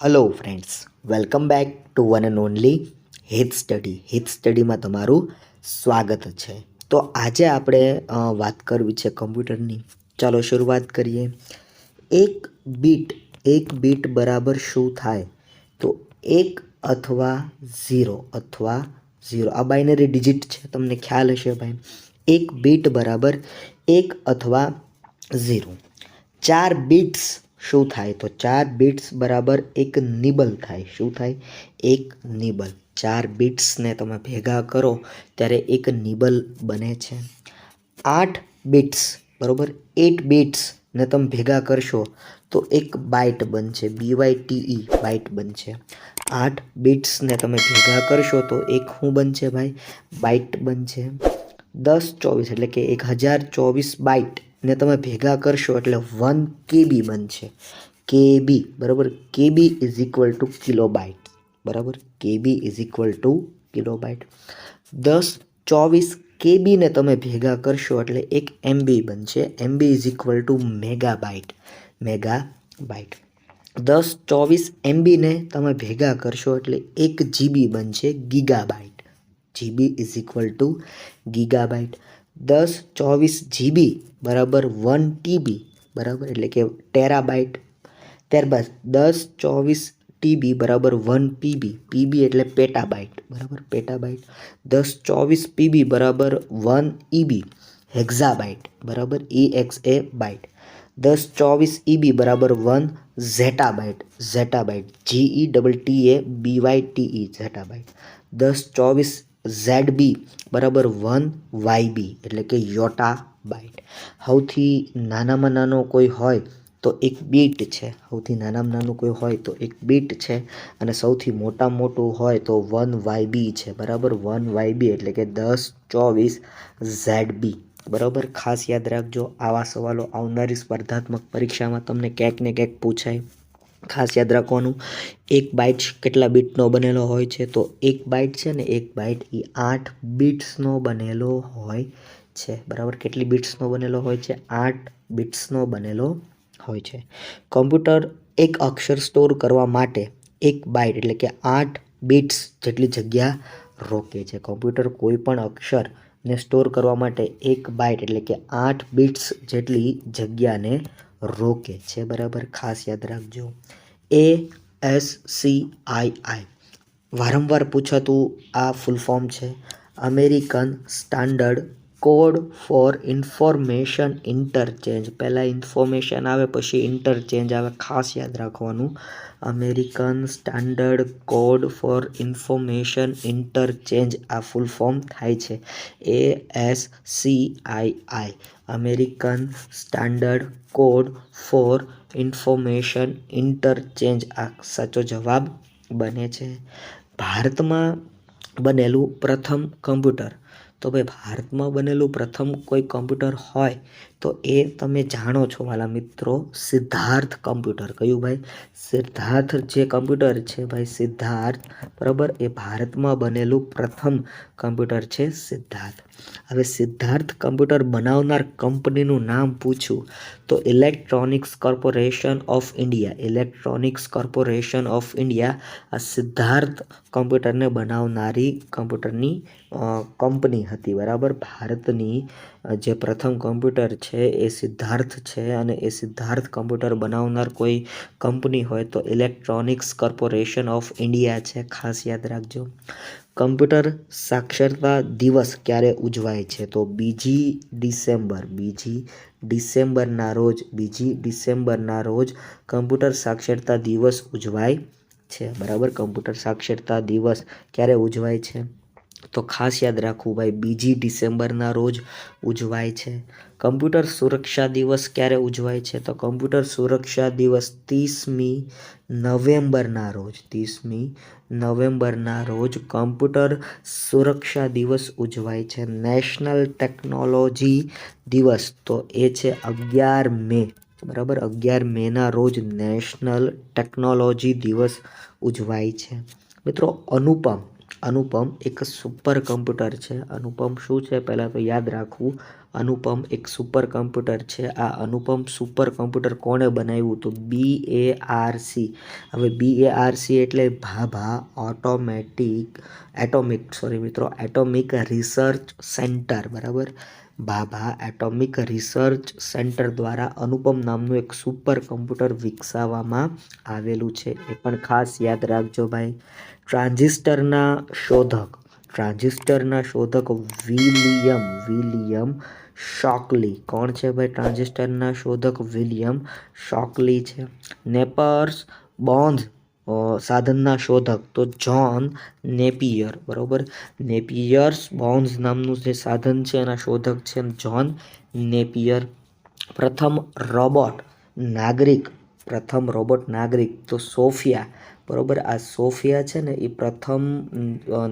Hello friends welcome back to one and only Hit study Hit સ્ટડીમાં તમારું સ્વાગત છે. તો આજે આપણે વાત કરવી છે કમ્પ્યુટરની. ચાલો શરૂઆત કરીએ. એક બીટ એક બીટ બરાબર શું થાય? તો એક અથવા ઝીરો અથવા ઝીરો. આ બાઇનરી ડિજિટ છે. તમને ખ્યાલ હશે ભાઈ. એક બીટ બરાબર એક અથવા ઝીરો. ચાર બીટ્સ શું થાય? તો ચાર બીટ્સ બરાબર એક નિબલ થાય. શું થાય? એક નિબલ. ચાર બીટ્સને તમે ભેગા કરો ત્યારે એક નિબલ બને છે. આઠ બીટ્સ, બરાબર? એટ બીટ્સને તમે ભેગા કરશો તો એક બાઇટ બનશે. બીવાય ટીઈ બાઇટ બનશે. આઠ બીટ્સને તમે ભેગા કરશો તો એક શું બનશે ભાઈ? બાઇટ બનશે. દસ ચોવીસ એટલે કે એક હજાર ચોવીસ બાઇટ ને તમે ભેગા કરશો એટલે વન કેબી બનશે. કેબી, બરાબર? KB is equal to kilobyte બરાબર? KB is equal to kilobyte દસ ચોવીસ કેબીને તમે ભેગા કરશો એટલે એક એમબી બનશે. MB is equal to megabyte megabyte દસ ચોવીસ એમબીને તમે ભેગા કરશો એટલે એક જીબી બનશે gigabyte GB is equal to gigabyte દસ ચોવીસ જીબી બરાબર વન ટીબી બરાબર એટલે કે ટેરાબાઇટ ત્યારબાદ દસ ચોવીસ ટીબી બરાબર વન પીબી પીબી એટલે પેટાબાઇટ બરાબર પેટાબાઇટ દસ ચોવીસ પીબી બરાબર વન ઈબી હેક્ઝાબાઇટ બરાબર ઈ એક્સ એ બાઇટ દસ ચોવીસ ઈબી બરાબર one zettabyte zettabyte ZE double T A B Y TE zettabyte દસ ચોવીસ ઝેડ બી બરાબર વન વાય બી એટલે કે યોટા બાઇટ સૌથી નાનામાં નાનો કોઈ હોય તો એક બીટ છે. સૌથી નાનામાં નાનું કોઈ હોય તો એક બીટ છે. અને સૌથી મોટા મોટું હોય તો વન વાય બી છે. બરાબર વન વાય બી એટલે કે દસ ચોવીસ ઝેડ બી. બરાબર? ખાસ યાદ રાખજો, આવા સવાલો આવનારી સ્પર્ધાત્મક પરીક્ષામાં તમને ક્યાંક ને ક્યાંક પૂછાય. ખાસ યાદ રાખવાનું. એક બાઇટ કેટલા બીટનો બનેલો હોય છે? તો એક બાઇટ છે ને એક બાઇટ એ આઠ બીટ્સનો બનેલો હોય છે. બરાબર? કેટલી બીટ્સનો બનેલો હોય છે? આઠ બીટ્સનો બનેલો હોય છે. કોમ્પ્યુટર એક અક્ષર સ્ટોર કરવા માટે એક બાઇટ એટલે કે આઠ બીટ્સ જેટલી જગ્યા રોકે છે. કોમ્પ્યુટર કોઈ પણ અક્ષરને સ્ટોર કરવા માટે એક બાઇટ એટલે કે આઠ બીટ્સ જેટલી જગ્યાને રોકે છે, બરાબર? ખાસ યાદ રાખજો. એ એસ સી આઈ આઈ વારંવાર પૂછાતું આ ફૂલ ફોર્મ છે. American standard code for information interchange પહેલાં ઇન્ફોર્મેશન આવે, પછી ઇન્ટરચેન્જ આવે. ખાસ યાદ રાખવાનું. American standard code for information interchange આ ફૂલ ફોર્મ થાય છે. A S C I I American standard code for information interchange આ સાચો જવાબ બને છે. ભારતમાં બનેલું પ્રથમ કમ્પ્યુટર તો ભાઈ, ભારતમાં બનેલું પ્રથમ કોઈ કમ્પ્યુટર હોય તો એ તમે જાણો છો વાલા મિત્રો, સિદ્ધાર્થ કમ્પ્યુટર. કયું ભાઈ? સિદ્ધાર્થ જે કમ્પ્યુટર છે ભાઈ, સિદ્ધાર્થ, બરાબર? એ ભારતમાં બનેલું પ્રથમ કમ્પ્યુટર છે સિદ્ધાર્થ. હવે સિદ્ધાર્થ કમ્પ્યુટર બનાવનાર કંપનીનું નામ પૂછું તો electronics corporation of India. Electronics corporation of India આ સિદ્ધાર્થ કમ્પ્યુટરને બનાવનારી કમ્પ્યુટરની કંપની હતી, બરાબર? ભારતની જે પ્રથમ કોમ્પ્યુટર છે એ સિદ્ધાર્થ છે અને એ સિદ્ધાર્થ કમ્પ્યુટર બનાવનાર કોઈ કંપની હોય તો ઇલેક્ટ્રોનિક્સ કોર્પોરેશન ઓફ ઇન્ડિયા છે. ખાસ યાદ રાખજો. કમ્પ્યુટર સાક્ષરતા દિવસ ક્યારે ઉજવાય છે? તો બીજી ડિસેમ્બર, બીજી ડિસેમ્બરના રોજ, બીજી ડિસેમ્બરના રોજ કમ્પ્યુટર સાક્ષરતા દિવસ ઉજવાય છે. બરાબર? કમ્પ્યુટર સાક્ષરતા દિવસ ક્યારે ઉજવાય છે? તો ખાસ યાદ રાખવું ભાઈ, બીજી ડિસેમ્બરના રોજ ઉજવાય છે. કમ્પ્યુટર સુરક્ષા દિવસ ક્યારે ઉજવાય છે? તો કમ્પ્યુટર સુરક્ષા દિવસ ત્રીસમી નવેમ્બરના રોજ, ત્રીસમી નવેમ્બરના રોજ કમ્પ્યુટર સુરક્ષા દિવસ ઉજવાય છે. નેશનલ ટેકનોલોજી દિવસ તો એ છે અગિયાર મે, બરાબર? અગિયાર મેના રોજ નેશનલ ટેકનોલોજી દિવસ ઉજવાય છે. મિત્રો, અનુપમ અનુપમ એક સુપર કમ્પ્યુટર છે. અનુપમ શું છે? પહેલાં તો યાદ રાખવું. અનુપમ એક સુપર કમ્પ્યુટર છે. આ અનુપમ સુપર કમ્પ્યુટર કોણે બનાવ્યું? તો બી એ આર સી હવે બી એ આર સી એટલે ભાભા ઓટોમેટિક એટોમિક સોરી મિત્રો એટોમિક રિસર્ચ સેન્ટર બરાબર? ભાભા એટોમિક રિસર્ચ સેન્ટર દ્વારા અનુપમ નામનું એક સુપર કમ્પ્યુટર વિકસાવવામાં આવેલું છે. એ પણ ખાસ યાદ રાખજો ભાઈ. ટ્રાન્ઝિસ્ટરના શોધક. ટ્રાન્ઝિસ્ટરના શોધક વિલિયમ વિલિયમ શોકલી. કોણ છે ભાઈ ટ્રાન્ઝિસ્ટરના શોધક? વિલિયમ શોકલી છે. નેપર્સ બોન્ઝ સાધનના શોધક. તો જ્હોન નેપિયર, બરાબર? નેપિયર્સ બોન્ઝ નામનું જે સાધન છે, એના શોધક છે જ્હોન નેપિયર. પ્રથમ રોબોટ નાગરિક, પ્રથમ રોબોટ નાગરિક. તો સોફિયા બરોબર? આ સોફિયા છે ને, એ પ્રથમ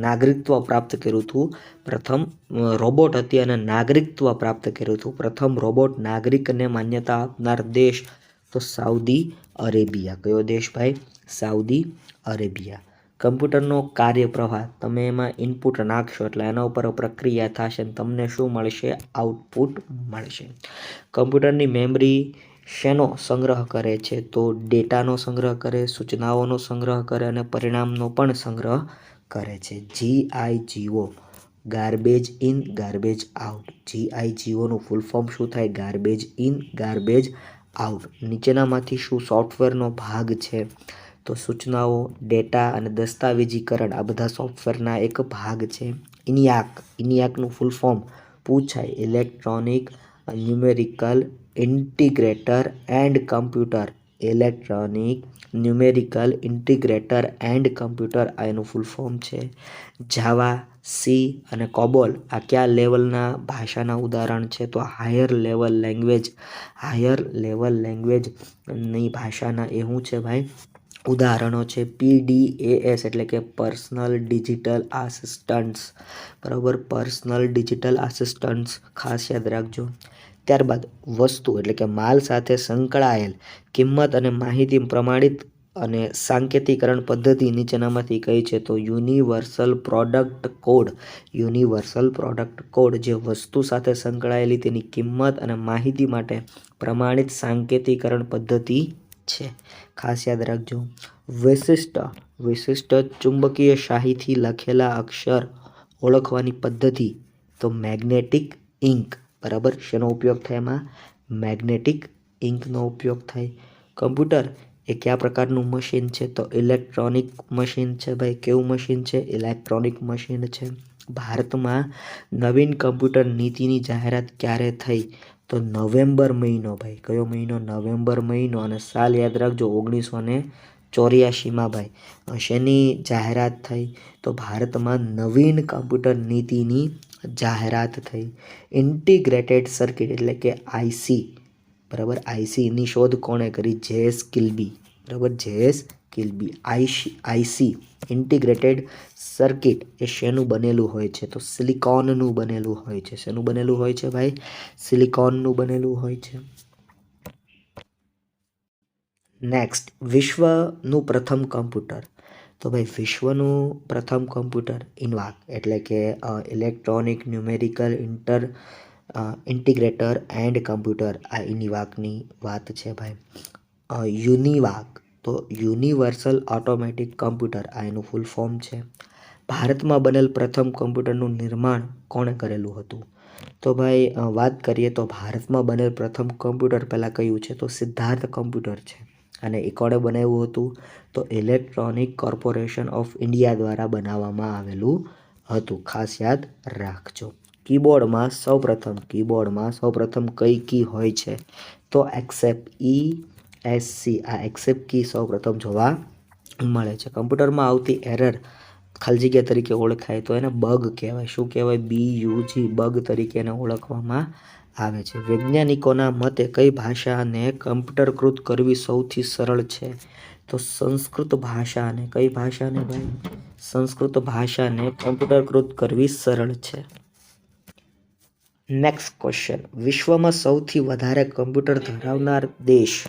નાગરિકત્વ પ્રાપ્ત કર્યું હતું. પ્રથમ રોબોટ હતી અને નાગરિકત્વ પ્રાપ્ત કર્યું હતું. પ્રથમ રોબોટ નાગરિકને માન્યતા આપનાર દેશ તો સાઉદી અરેબિયા. કયો દેશ ભાઈ? Saudi Arabia. કમ્પ્યુટરનો કાર્યપ્રવાહ, તમે એમાં ઇનપુટ નાખશો એટલે એના ઉપર પ્રક્રિયા થશે અને તમને શું મળશે? આઉટપુટ મળશે. કમ્પ્યુટરની મેમરી શેનો સંગ્રહ કરે છે? તો ડેટાનો સંગ્રહ કરે, સૂચનાઓનો સંગ્રહ કરે અને પરિણામનો પણ સંગ્રહ કરે છે. GIGO. Garbage in garbage out જીઆઈજીઓનું full form શું થાય? ગાર્બેજ ઇન ગાર્બેજ આઉટ નીચેનામાંથી શું સોફ્ટવેરનો ભાગ છે? તો સૂચનાઓ ડેટા અને દસ્તાવેજીકરણ આ બધા સોફ્ટવેરના એક ભાગ છે. ઇનિયાક. ઇનિયાકનું ફૂલ ફોર્મ પૂછાય. Electronic numerical integrator and computer, electronic, numerical integrator and computer, આ એનું ફૂલ ફોર્મ છે. જાવા, સી અને કોબોલ, આ કયા લેવલના ભાષાના ઉદાહરણ છે? તો higher level language higher level લેંગ્વેજની ભાષાના એ શું છે ભાઈ? ઉદાહરણો છે પીડીએએસ એટલે કે પર્સનલ ડિજિટલ આસિસ્ટન્ટ્સ બરાબર? પર્સનલ ડિજિટલ આસિસ્ટન્ટ્સ ખાસ યાદ રાખજો. ત્યારબાદ વસ્તુ એટલે કે માલ સાથે સંકળાયેલ કિંમત અને માહિતી પ્રમાણિત અને સાંકેતિકરણ પદ્ધતિ નીચેનામાંથી કઈ છે? તો universal product code. Universal product code જે વસ્તુ સાથે સંકળાયેલી તેની કિંમત અને માહિતી માટે પ્રમાણિત સાંકેતિકરણ પદ્ધતિ છે. ખાસ યાદ રાખજો. વિશિષ્ટ વિશિષ્ટ ચુંબકીય શાહીથી લખેલા અક્ષર ઓળખવાની પદ્ધતિ. તો મેગ્નેટિક ઇન્ક બરાબર? શેનો ઉપયોગ થાય એમાં? મેગ્નેટિક ઇન્કનો ઉપયોગ થાય. કમ્પ્યુટર એ કયા પ્રકારનું મશીન છે? તો ઇલેક્ટ્રોનિક મશીન છે ભાઈ. કેવું મશીન છે? ઇલેક્ટ્રોનિક મશીન છે. ભારતમાં નવીન કમ્પ્યુટર નીતિની જાહેરાત ક્યારે થઈ? તો નવેમ્બર મહિનો ભાઈ. કયો મહિનો? નવેમ્બર મહિનો. અને સાલ યાદ રાખજો, ઓગણીસો ને ચોર્યાસીમાં ભાઈ. શેની જાહેરાત થઈ? તો ભારતમાં નવીન કમ્પ્યુટર નીતિની જાહેરાત થઈ. ઇન્ટિગ્રેટેડ સર્કિટ એટલે કે આઈસી બરાબર? આઈસીની શોધ કોણે કરી? J S Kilby. બરાબર? J S Kilby. IC IC integrated circuit એ શેનું બનેલું હોય છે? તો સિલિકોનનું બનેલું હોય છે. શેનું બનેલું હોય છે ભાઈ? સિલિકોનનું બનેલું હોય છે. નેક્સ્ટ વિશ્વનું પ્રથમ કમ્પ્યુટર. તો ભાઈ વિશ્વનું પ્રથમ કમ્પ્યુટર ઇન્વાક એટલે કે electronic numerical inter integrator and computer આ ઇનિવાકની વાત છે ભાઈ. યુનિવાક, તો યુનિવર્સલ ઓટોમેટિક કમ્પ્યુટર આ એનું ફૂલ ફોર્મ છે. ભારતમાં બનેલ પ્રથમ કમ્પ્યુટરનું નિર્માણ કોણે કરેલું હતું? તો ભાઈ વાત કરીએ તો ભારતમાં બનેલ પ્રથમ કમ્પ્યુટર પહેલાં કયું છે? તો સિદ્ધાર્થ કમ્પ્યુટર છે. અને એકોર્ડે બનાવ્યું હતું, તો ઇલેક્ટ્રોનિક કોર્પોરેશન ઓફ ઇન્ડિયા દ્વારા બનાવવામાં આવેલું હતું. ખાસ યાદ રાખજો. કીબોર્ડમાં સૌપ્રથમ કીબોર્ડમાં સૌપ્રથમ કઈ કી હોય છે? તો એક્સેપ્ટ ઈ, એસ સી. આ એક્સેપ્ટ કી સૌપ્રથમ જોવા મળે છે. કમ્પ્યુટરમાં આવતી એરર ખાલી તરીકે ઓળખાય તો એને બગ કહેવાય. શું કહેવાય? બી યુ જી, બગ તરીકે એને ઓળખવામાં આવે છે. વૈજ્ઞાનિકોના મતે કઈ ભાષાને કમ્પ્યુટરકૃત કરવી સૌથી સરળ છે? તો સંસ્કૃત ભાષાને, કઈ ભાષાને ભાઈ? સંસ્કૃત ભાષાને કમ્પ્યુટરકૃત કરવી સરળ છે. નેક્સ્ટ ક્વેશ્ચન વિશ્વમાં સૌથી વધારે કમ્પ્યુટર ધરાવનાર દેશ?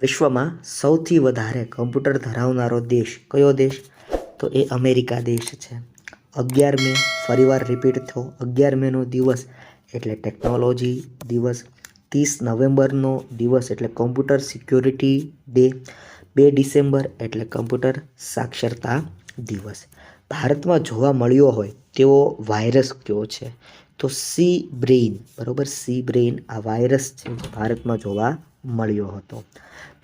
વિશ્વમાં સૌથી વધારે કમ્પ્યુટર ધરાવનારો દેશ કયો દેશ? તો એ અમેરિકા દેશ છે. અગિયાર મે ફરીવાર રિપીટ થયો. અગિયાર મેનો દિવસ એટલે ટેકનોલોજી દિવસ. ત્રીસ નવેમ્બરનો દિવસ એટલે કોમ્પ્યુટર સિક્યોરિટી ડે બે ડિસેમ્બર એટલે કમ્પ્યુટર સાક્ષરતા દિવસ. ભારતમાં જોવા મળ્યો હોય તેવો વાયરસ કયો છે? તો સી બ્રેઇન બરાબર? સી બ્રેઇન આ વાયરસ છે. ભારતમાં જોવા મળ્યો હતો.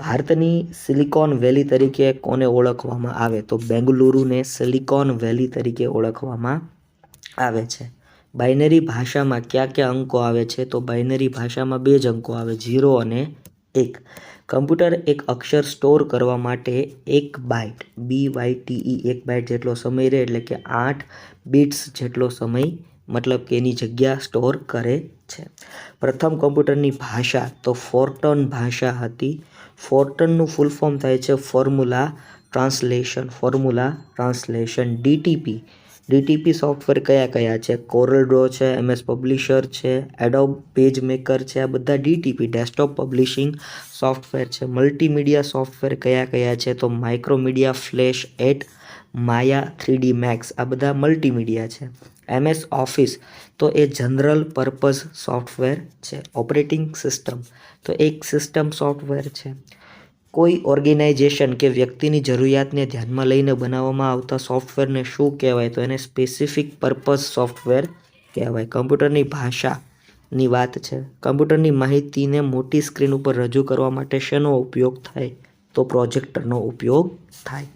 ભારતની સિલિકોન વેલી તરીકે કોને ઓળખવામાં આવે? તો બેંગલુરુને સિલિકોન વેલી તરીકે ઓળખવામાં આવે છે. બાઇનરી ભાષામાં કયા કયા અંકો આવે છે? તો બાઇનરી ભાષામાં બે જ અંકો આવે, ઝીરો અને એક. કમ્પ્યુટર એક અક્ષર સ્ટોર કરવા માટે એક byte B Y T E એક બાઇટ જેટલો સમય રહે એટલે કે આઠ બીટ્સ જેટલો સમય, મતલબ કે એની જગ્યા સ્ટોર કરે છે. પ્રથમ કમ્પ્યુટરની ભાષા તો ફોર્ટન ભાષા હતી. ફોર્ટનનું ફૂલ ફોર્મ થાય છે formula translation formula translation DTP DTP software કયા કયા છે? કોરલ ડ્રો છે એમએસ પબ્લિશર છે એડોબ પેજ મેકર છે, આ બધા ડીટીપી ડેસ્કટોપ પબ્લિશિંગ સોફ્ટવેર છે. મલ્ટીમીડિયા સોફ્ટવેર કયા કયા છે? તો Macromedia Flash eight Maya three D Max આ બધા મલ્ટીમીડિયા છે. એમએસ ઓફિસ તો એ જનરલ પર્પઝ સોફ્ટવેર છે, ઓપરેટિંગ સિસ્ટમ. તો એક સિસ્ટમ સોફ્ટવેર છે. કોઈ ઓર્ગેનાઇઝેશન કે વ્યક્તિની જરૂરિયાતને ધ્યાનમાં લઈને બનાવવામાં આવતા સોફ્ટવેરને શું કહેવાય? તો એને સ્પેસિફિક પર્પઝ સોફ્ટવેર કહેવાય. કમ્પ્યુટરની ભાષાની વાત છે. કમ્પ્યુટરની માહિતીને મોટી સ્ક્રીન ઉપર રજૂ કરવા માટે શેનો ઉપયોગ થાય? તો પ્રોજેક્ટરનો ઉપયોગ થાય.